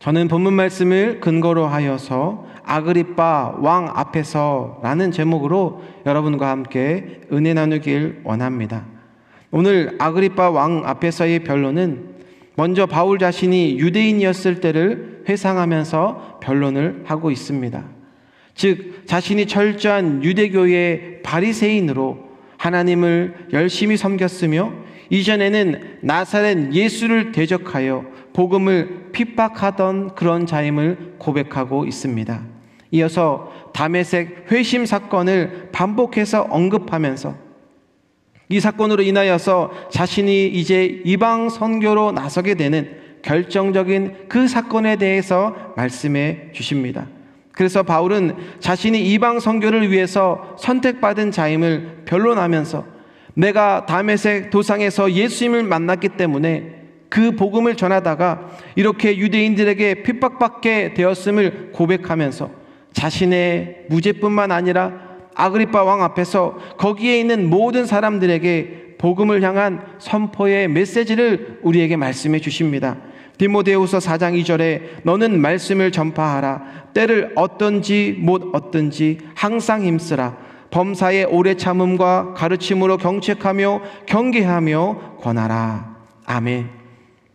저는 본문 말씀을 근거로 하여서 아그리빠 왕 앞에서라는 제목으로 여러분과 함께 은혜 나누길 원합니다. 오늘 아그리빠 왕 앞에서의 변론은 먼저 바울 자신이 유대인이었을 때를 회상하면서 변론을 하고 있습니다. 즉 자신이 철저한 유대교의 바리새인으로 하나님을 열심히 섬겼으며 이전에는 나사렛 예수를 대적하여 복음을 핍박하던 그런 자임을 고백하고 있습니다. 이어서 담에색 회심 사건을 반복해서 언급하면서 이 사건으로 인하여서 자신이 이제 이방 선교로 나서게 되는 결정적인 그 사건에 대해서 말씀해 주십니다. 그래서 바울은 자신이 이방 선교를 위해서 선택받은 자임을 변론하면서 내가 담에색 도상에서 예수님을 만났기 때문에 그 복음을 전하다가 이렇게 유대인들에게 핍박받게 되었음을 고백하면서 자신의 무죄뿐만 아니라 아그리파 왕 앞에서 거기에 있는 모든 사람들에게 복음을 향한 선포의 메시지를 우리에게 말씀해 주십니다. 디모데후서 4장 2절에 너는 말씀을 전파하라 때를 어떤지 못 어떤지 항상 힘쓰라 범사의 오래 참음과 가르침으로 경책하며 경계하며 권하라 아멘.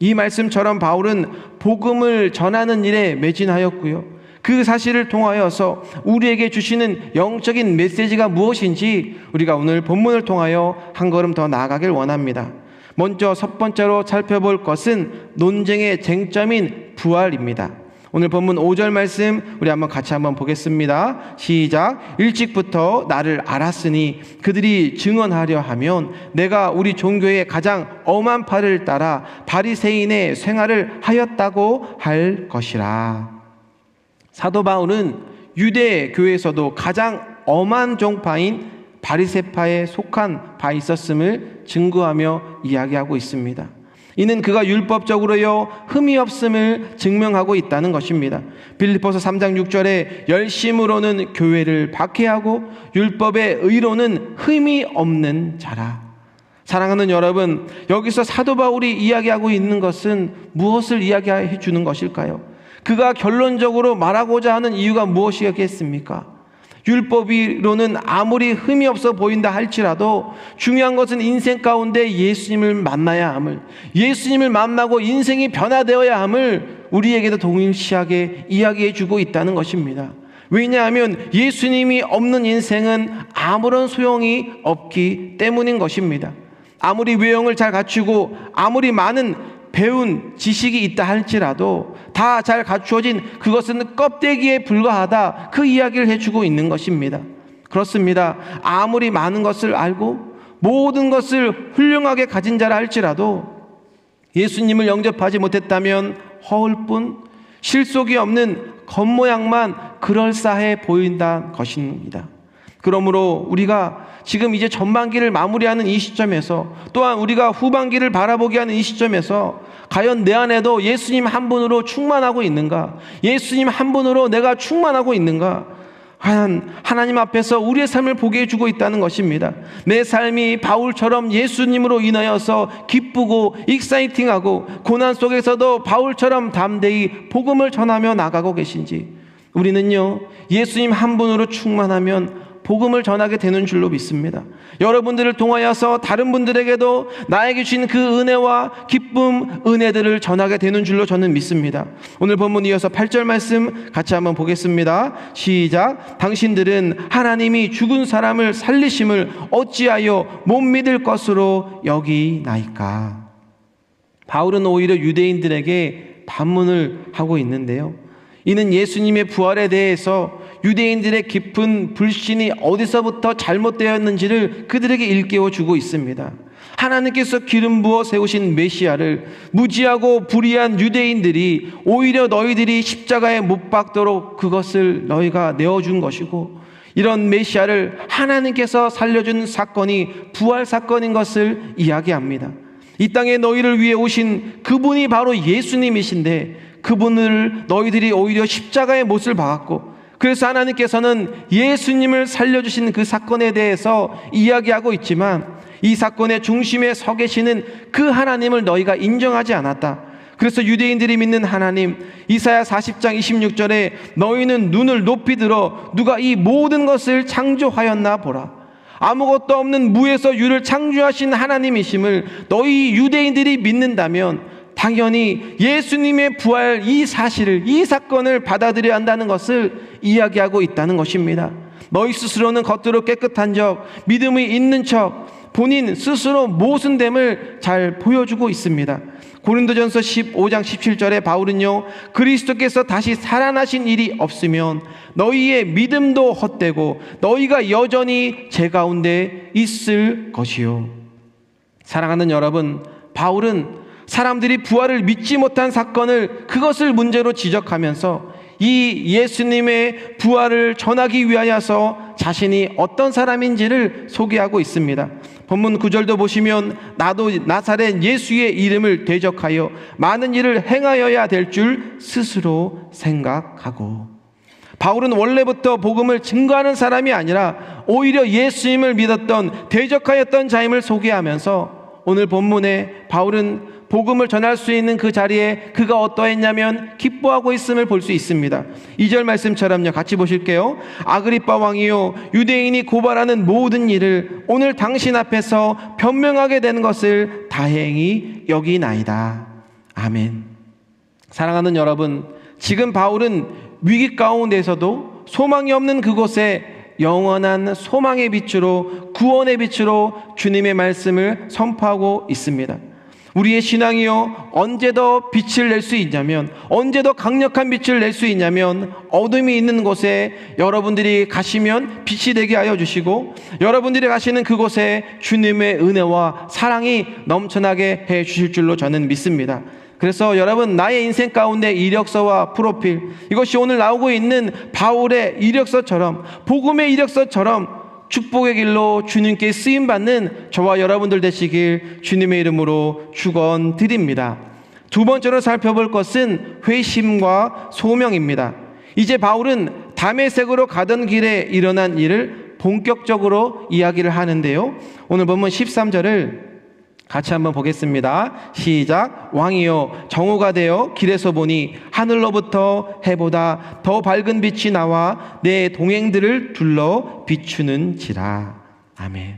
이 말씀처럼 바울은 복음을 전하는 일에 매진하였고요. 그 사실을 통하여서 우리에게 주시는 영적인 메시지가 무엇인지 우리가 오늘 본문을 통하여 한 걸음 더 나아가길 원합니다. 먼저 첫 번째로 살펴볼 것은 논쟁의 쟁점인 부활입니다. 오늘 본문 5절 말씀 우리 한번 같이 한번 보겠습니다. 시작. 일찍부터 나를 알았으니 그들이 증언하려 하면 내가 우리 종교의 가장 엄한 팔을 따라 바리새인의 생활을 하였다고 할 것이라. 사도 바울은 유대 교회에서도 가장 엄한 종파인 바리새파에 속한 바 있었음을 증거하며 이야기하고 있습니다. 이는 그가 율법적으로요 흠이 없음을 증명하고 있다는 것입니다. 빌립보서 3장 6절에 열심으로는 교회를 박해하고 율법의 의로는 흠이 없는 자라. 사랑하는 여러분, 여기서 사도 바울이 이야기하고 있는 것은 무엇을 이야기해 주는 것일까요? 그가 결론적으로 말하고자 하는 이유가 무엇이겠습니까? 율법이로는 아무리 흠이 없어 보인다 할지라도 중요한 것은 인생 가운데 예수님을 만나야 함을, 예수님을 만나고 인생이 변화되어야 함을 우리에게도 동일시하게 이야기해 주고 있다는 것입니다. 왜냐하면 예수님이 없는 인생은 아무런 소용이 없기 때문인 것입니다. 아무리 외형을 잘 갖추고 아무리 많은 배운 지식이 있다 할지라도 다 잘 갖추어진 그것은 껍데기에 불과하다 그 이야기를 해주고 있는 것입니다. 그렇습니다. 아무리 많은 것을 알고 모든 것을 훌륭하게 가진 자라 할지라도 예수님을 영접하지 못했다면 허울 뿐 실속이 없는 겉모양만 그럴싸해 보인다는 것입니다. 그러므로 우리가 지금 이제 전반기를 마무리하는 이 시점에서 또한 우리가 후반기를 바라보게 하는 이 시점에서 과연 내 안에도 예수님 한 분으로 충만하고 있는가? 예수님 한 분으로 내가 충만하고 있는가? 한 하나님 앞에서 우리의 삶을 보게 해주고 있다는 것입니다. 내 삶이 바울처럼 예수님으로 인하여서 기쁘고 익사이팅하고 고난 속에서도 바울처럼 담대히 복음을 전하며 나가고 계신지 우리는요 예수님 한 분으로 충만하면 복음을 전하게 되는 줄로 믿습니다. 여러분들을 통하여서 다른 분들에게도 나에게 주신 그 은혜와 기쁨, 은혜들을 전하게 되는 줄로 저는 믿습니다. 오늘 본문 이어서 8절 말씀 같이 한번 보겠습니다. 시작. 당신들은 하나님이 죽은 사람을 살리심을 어찌하여 못 믿을 것으로 여기나이까. 바울은 오히려 유대인들에게 반문을 하고 있는데요. 이는 예수님의 부활에 대해서 유대인들의 깊은 불신이 어디서부터 잘못되었는지를 그들에게 일깨워 주고 있습니다. 하나님께서 기름 부어 세우신 메시아를 무지하고 불의한 유대인들이 오히려 너희들이 십자가에 못 박도록 그것을 너희가 내어준 것이고 이런 메시아를 하나님께서 살려준 사건이 부활 사건인 것을 이야기합니다. 이 땅에 너희를 위해 오신 그분이 바로 예수님이신데 그분을 너희들이 오히려 십자가의 못을 박았고 그래서 하나님께서는 예수님을 살려주신 그 사건에 대해서 이야기하고 있지만 이 사건의 중심에 서 계시는 그 하나님을 너희가 인정하지 않았다. 그래서 유대인들이 믿는 하나님 이사야 40장 26절에 너희는 눈을 높이 들어 누가 이 모든 것을 창조하였나 보라. 아무것도 없는 무에서 유를 창조하신 하나님이심을 너희 유대인들이 믿는다면 당연히 예수님의 부활 이 사실을 이 사건을 받아들여야 한다는 것을 이야기하고 있다는 것입니다. 너희 스스로는 겉으로 깨끗한 적, 믿음이 있는 척, 본인 스스로 모순됨을 잘 보여주고 있습니다. 고린도전서 15장 17절에 바울은요, 그리스도께서 다시 살아나신 일이 없으면 너희의 믿음도 헛되고 너희가 여전히 제 가운데 있을 것이요. 사랑하는 여러분, 바울은 사람들이 부활을 믿지 못한 사건을 그것을 문제로 지적하면서 이 예수님의 부활을 전하기 위하여서 자신이 어떤 사람인지를 소개하고 있습니다. 본문 9절도 보시면 나도 나사렛 예수의 이름을 대적하여 많은 일을 행하여야 될 줄 스스로 생각하고 바울은 원래부터 복음을 증거하는 사람이 아니라 오히려 예수님을 믿었던 대적하였던 자임을 소개하면서 오늘 본문에 바울은 복음을 전할 수 있는 그 자리에 그가 어떠했냐면 기뻐하고 있음을 볼 수 있습니다. 2절 말씀처럼요. 같이 보실게요. 아그리빠 왕이요 유대인이 고발하는 모든 일을 오늘 당신 앞에서 변명하게 되는 것을 다행히 여기나이다. 아멘. 사랑하는 여러분, 지금 바울은 위기 가운데서도 소망이 없는 그곳에 영원한 소망의 빛으로 구원의 빛으로 주님의 말씀을 선포하고 있습니다. 우리의 신앙이요 언제 더 빛을 낼 수 있냐면 언제 더 강력한 빛을 낼 수 있냐면 어둠이 있는 곳에 여러분들이 가시면 빛이 되게 하여 주시고 여러분들이 가시는 그곳에 주님의 은혜와 사랑이 넘쳐나게 해 주실 줄로 저는 믿습니다. 그래서 여러분 나의 인생 가운데 이력서와 프로필 이것이 오늘 나오고 있는 바울의 이력서처럼 복음의 이력서처럼 축복의 길로 주님께 쓰임 받는 저와 여러분들 되시길 주님의 이름으로 축원드립니다. 두 번째로 살펴볼 것은 회심과 소명입니다. 이제 바울은 담에색으로 가던 길에 일어난 일을 본격적으로 이야기를 하는데요. 오늘 보면 13절을 같이 한번 보겠습니다. 시작. 왕이여 정오가 되어 길에서 보니 하늘로부터 해보다 더 밝은 빛이 나와 내 동행들을 둘러 비추는지라. 아멘.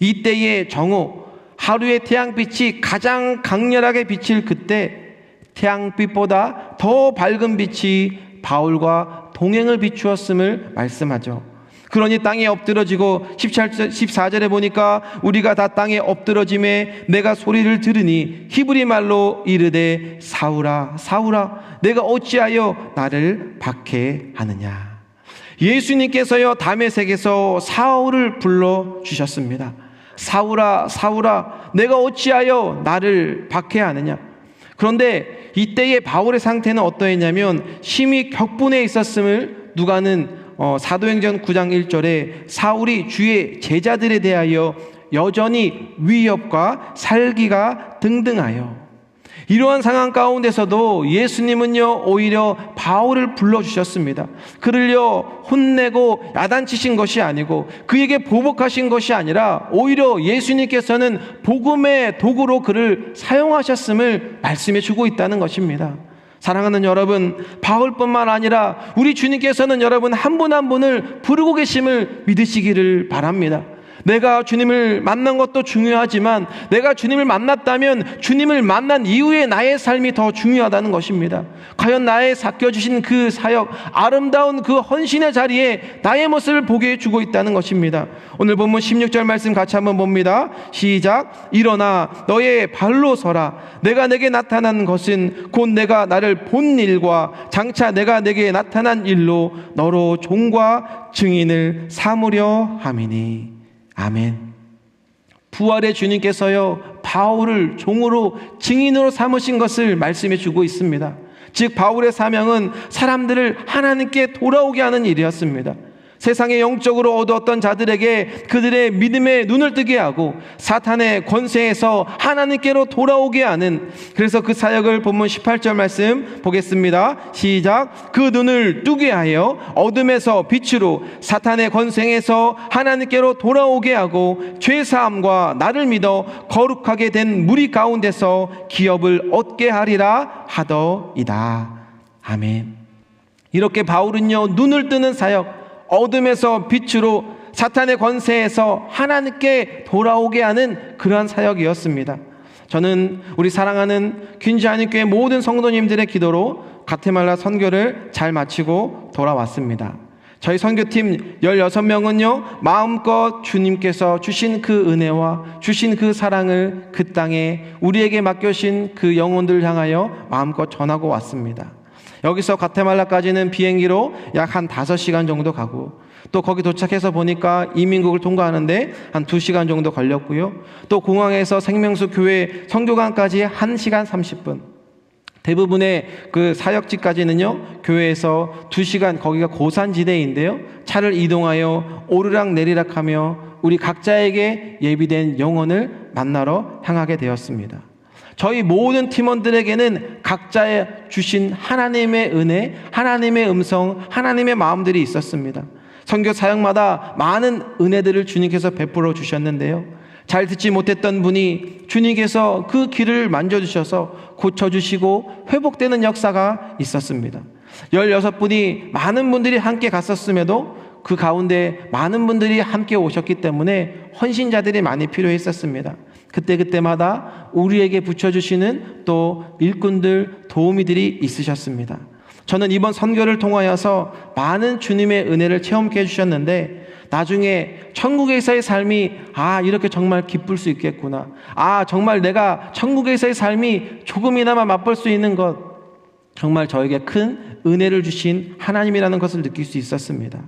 이때의 정오 하루의 태양빛이 가장 강렬하게 비칠 그때 태양빛보다 더 밝은 빛이 바울과 동행을 비추었음을 말씀하죠. 그러니 땅에 엎드러지고 14절에 보니까 우리가 다 땅에 엎드러짐에 내가 소리를 들으니 히브리 말로 이르되 사우라 사우라 내가 어찌하여 나를 박해하느냐? 예수님께서요 담에색에서 사울을 불러 주셨습니다. 사우라 사우라 내가 어찌하여 나를 박해하느냐? 그런데 이때의 바울의 상태는 어떠했냐면 심히 격분해 있었음을 누가는 어, 사도행전 9장 1절에 사울이 주의 제자들에 대하여 여전히 위협과 살기가 등등하여 이러한 상황 가운데서도 예수님은요 오히려 바울을 불러주셨습니다. 그를요 혼내고 야단치신 것이 아니고 그에게 보복하신 것이 아니라 오히려 예수님께서는 복음의 도구로 그를 사용하셨음을 말씀해 주고 있다는 것입니다. 사랑하는 여러분, 바울뿐만 아니라 우리 주님께서는 여러분 한 분한 분을 부르고 계심을 믿으시기를 바랍니다. 내가 주님을 만난 것도 중요하지만 내가 주님을 만났다면 주님을 만난 이후에 나의 삶이 더 중요하다는 것입니다. 과연 나의 맡겨주신 그 사역, 아름다운 그 헌신의 자리에 나의 모습을 보게 해주고 있다는 것입니다. 오늘 본문 16절 말씀 같이 한번 봅니다. 시작. 일어나 너의 발로 서라. 내가 내게 나타난 것은 곧 내가 나를 본 일과 장차 내가 내게 나타난 일로 너로 종과 증인을 삼으려 함이니. 아멘. 부활의 주님께서요, 바울을 종으로 증인으로 삼으신 것을 말씀해 주고 있습니다. 즉, 바울의 사명은 사람들을 하나님께 돌아오게 하는 일이었습니다. 세상의 영적으로 얻었던 자들에게 그들의 믿음의 눈을 뜨게 하고 사탄의 권세에서 하나님께로 돌아오게 하는 그래서 그 사역을 본문 18절 말씀 보겠습니다. 시작. 그 눈을 뜨게 하여 어둠에서 빛으로 사탄의 권세에서 하나님께로 돌아오게 하고 죄 사함과 나를 믿어 거룩하게 된 무리 가운데서 기업을 얻게 하리라 하더이다. 아멘. 이렇게 바울은요 눈을 뜨는 사역 어둠에서 빛으로 사탄의 권세에서 하나님께 돌아오게 하는 그러한 사역이었습니다. 저는 우리 사랑하는 퀸즈하님 교회 모든 성도님들의 기도로 가테말라 선교를 잘 마치고 돌아왔습니다. 저희 선교팀 16명은요, 마음껏 주님께서 주신 그 은혜와 주신 그 사랑을 그 땅에 우리에게 맡겨신 그 영혼들을 향하여 마음껏 전하고 왔습니다. 여기서 가테말라까지는 비행기로 약 한 5시간 정도 가고 또 거기 도착해서 보니까 이민국을 통과하는데 한 2시간 정도 걸렸고요. 또 공항에서 생명수 교회 성교관까지 1시간 30분. 대부분의 그 사역지까지는요, 교회에서 2시간, 거기가 고산지대인데요, 차를 이동하여 오르락 내리락 하며 우리 각자에게 예비된 영혼을 만나러 향하게 되었습니다. 저희 모든 팀원들에게는 각자의 주신 하나님의 은혜, 하나님의 음성, 하나님의 마음들이 있었습니다. 선교 사역마다 많은 은혜들을 주님께서 베풀어 주셨는데요. 잘 듣지 못했던 분이 주님께서 그 길을 만져주셔서 고쳐주시고 회복되는 역사가 있었습니다. 16분이 많은 분들이 함께 갔었음에도 그 가운데 많은 분들이 함께 오셨기 때문에 헌신자들이 많이 필요했었습니다. 그때그때마다 우리에게 붙여주시는 또 일꾼들, 도우미들이 있으셨습니다. 저는 이번 선교를 통하여서 많은 주님의 은혜를 체험케 해주셨는데 나중에 천국에서의 삶이 아 이렇게 정말 기쁠 수 있겠구나 아 정말 내가 천국에서의 삶이 조금이나마 맛볼 수 있는 것 정말 저에게 큰 은혜를 주신 하나님이라는 것을 느낄 수 있었습니다.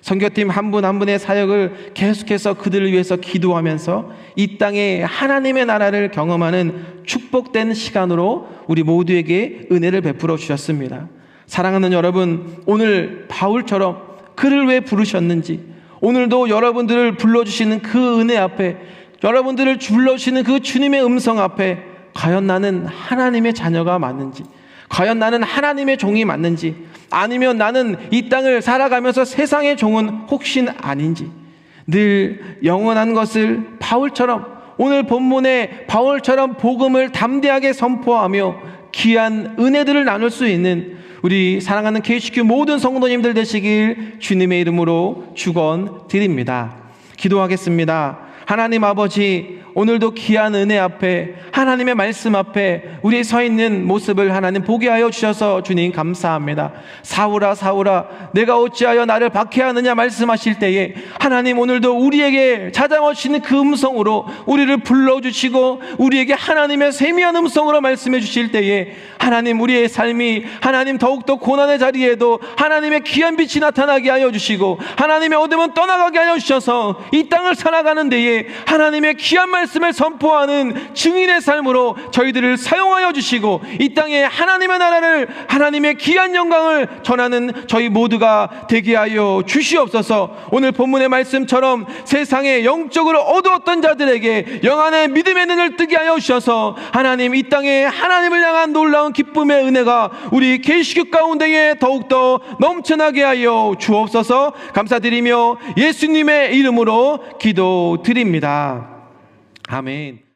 선교팀 한 분 한 분의 사역을 계속해서 그들을 위해서 기도하면서 이 땅에 하나님의 나라를 경험하는 축복된 시간으로 우리 모두에게 은혜를 베풀어 주셨습니다. 사랑하는 여러분, 오늘 바울처럼 그를 왜 부르셨는지, 오늘도 여러분들을 불러주시는 그 은혜 앞에, 여러분들을 불러주시는 그 주님의 음성 앞에, 과연 나는 하나님의 자녀가 맞는지, 과연 나는 하나님의 종이 맞는지, 아니면 나는 이 땅을 살아가면서 세상의 종은 혹시 아닌지, 늘 영원한 것을 바울처럼, 오늘 본문에 바울처럼 복음을 담대하게 선포하며 귀한 은혜들을 나눌 수 있는 우리 사랑하는 KCQ 모든 성도님들 되시길 주님의 이름으로 축원드립니다. 기도하겠습니다. 하나님 아버지 오늘도 귀한 은혜 앞에 하나님의 말씀 앞에 우리 서 있는 모습을 하나님 보게 하여 주셔서 주님 감사합니다. 사울아 사울아 내가 어찌하여 나를 박해하느냐 말씀하실 때에 하나님 오늘도 우리에게 찾아오시는 그 음성으로 우리를 불러 주시고 우리에게 하나님의 세미한 음성으로 말씀해 주실 때에 하나님 우리의 삶이 하나님 더욱더 고난의 자리에도 하나님의 귀한 빛이 나타나게 하여 주시고 하나님의 어둠은 떠나가게 하여 주셔서 이 땅을 살아가는 데에 하나님의 귀한 말씀 을 선포하는 증인의 삶으로 저희들을 사용하여 주시고 이 땅에 하나님의 나라를 하나님의 귀한 영광을 전하는 저희 모두가 되게 하여 주시옵소서 오늘 본문의 말씀처럼 세상에 영적으로 어두웠던 자들에게 영안의 믿음의 눈을 뜨게 하여 주셔서 하나님 이 땅에 하나님을 향한 놀라운 기쁨의 은혜가 우리 계시교 가운데에 더욱더 넘쳐나게 하여 주옵소서 감사드리며 예수님의 이름으로 기도드립니다. 아멘.